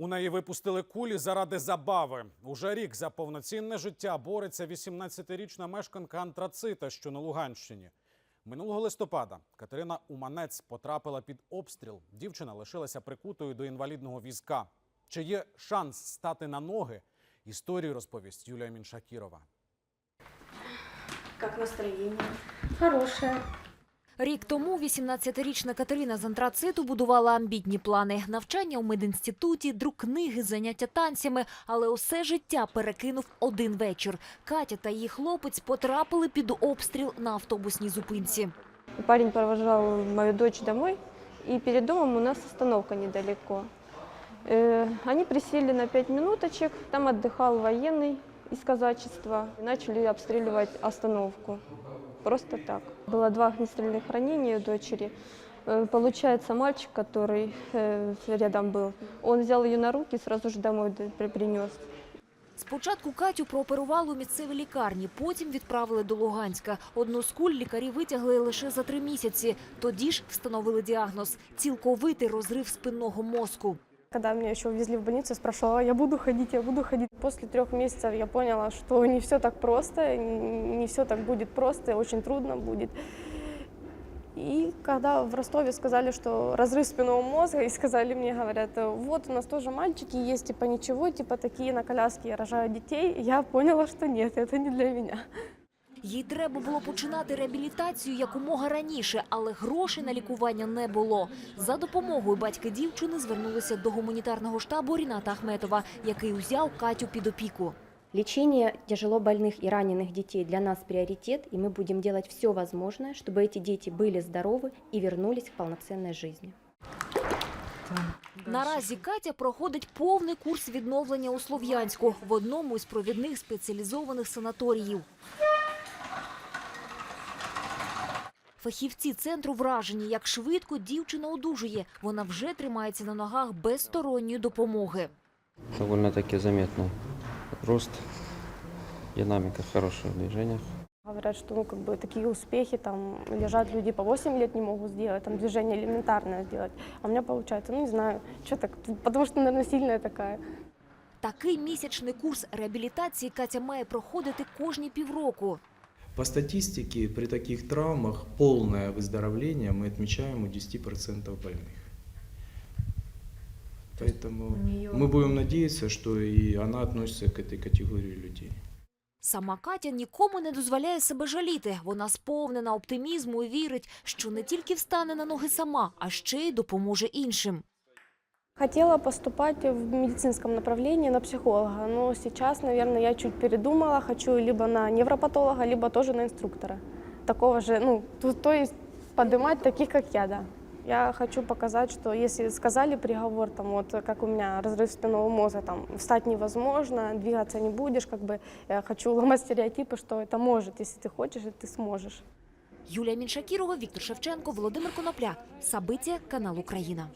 У неї випустили кулі заради забави. Уже рік за повноцінне життя бореться 18-річна мешканка антрацита, що на Луганщині. Минулого листопада Катерина Уманець потрапила під обстріл. Дівчина лишилася прикутою до інвалідного візка. Чи є шанс стати на ноги? Історію розповість Юлія Міншакірова. Как настроение? Хорошая. Рік тому 18-річна Катерина з антрациту будувала амбітні плани: навчання у медінституті, друк книги, заняття танцями. Але усе життя перекинув один вечір. Катя та її хлопець потрапили під обстріл на автобусній зупинці. Парень провожал мою дочь домой, и перед домом у нас остановка недалеко. Э, Они присели на пять минуточек, там отдыхал военный из казачества. И начали обстреливать остановку. Просто так. Было два огнестрельных ранения у дочери. Э, Получается, мальчик, который э, рядом был, он взял ее на руки и сразу же домой д- при- принес. Спочатку Катю прооперували у місцевій лікарні, потім відправили до Луганська. Одну з куль лікарі витягли лише за три місяці. Тоді ж встановили діагноз – цілковитий розрив спинного мозку. Когда меня еще увезли в больницу, я спрашивала, я буду ходить, я буду ходить. После трех месяцев я поняла, что не все так просто, не все так будет просто, очень трудно будет. И когда в Ростове сказали, что разрыв спинного мозга, и сказали мне, говорят, вот у нас тоже мальчики есть, типа ничего, типа такие на коляске рожают детей, я поняла, что нет, это не для меня. Їй треба було починати реабілітацію якомога раніше, але грошей на лікування не було. За допомогою батьки дівчини звернулися до гуманітарного штабу Ріната Ахметова, який узяв Катю під опіку. Лечение тяжело больных и раненых детей для нас приоритет, и мы будем делать все возможное, чтобы эти дети были здоровы и вернулись к полноценной жизни. Наразі Катя проходить повний курс відновлення у Слов'янську в одному із провідних спеціалізованих санаторіїв. Фахівці центру вражені, як швидко дівчина одужує. Вона вже тримається на ногах без сторонньої допомоги. довольно-таки заметный рост, динамика хорошая в движениях. Говорят, что ну, как бы, такие успехи, там лежат люди по 8 лет не могут сделать, там движение элементарное сделать. А у меня получается, ну не знаю, что так, потому что, наверное, сильная такая. Такий місячний курс реабілітації Катя має проходити кожні півроку. По статистике, при таких травмах полное выздоровление мы отмечаем у 10% больных. Поэтому мы будем надеяться, что и она относится к этой категории людей. Сама Катя нікому не дозволяє себе жаліти. Вона сповнена оптимізму і вірить, що не тільки встане на ноги сама, а ще й допоможе іншим. Хотела поступать в медицинском направлении на психолога, но сейчас, наверное, я чуть передумала, хочу либо на невропатолога, либо тоже на инструктора. Такого же, ну, то, то есть поднимать таких, как я, да. Я хочу показать, что если сказали приговор, там, вот, как у меня разрыв спинного мозга, там, встать невозможно, двигаться не будешь, как бы, я хочу ломать стереотипы, что это может, если ты хочешь, и ты сможешь. Юлія Міншакірова, Віктор Шевченко, Володимир Конопля. Сабиття, канал Україна.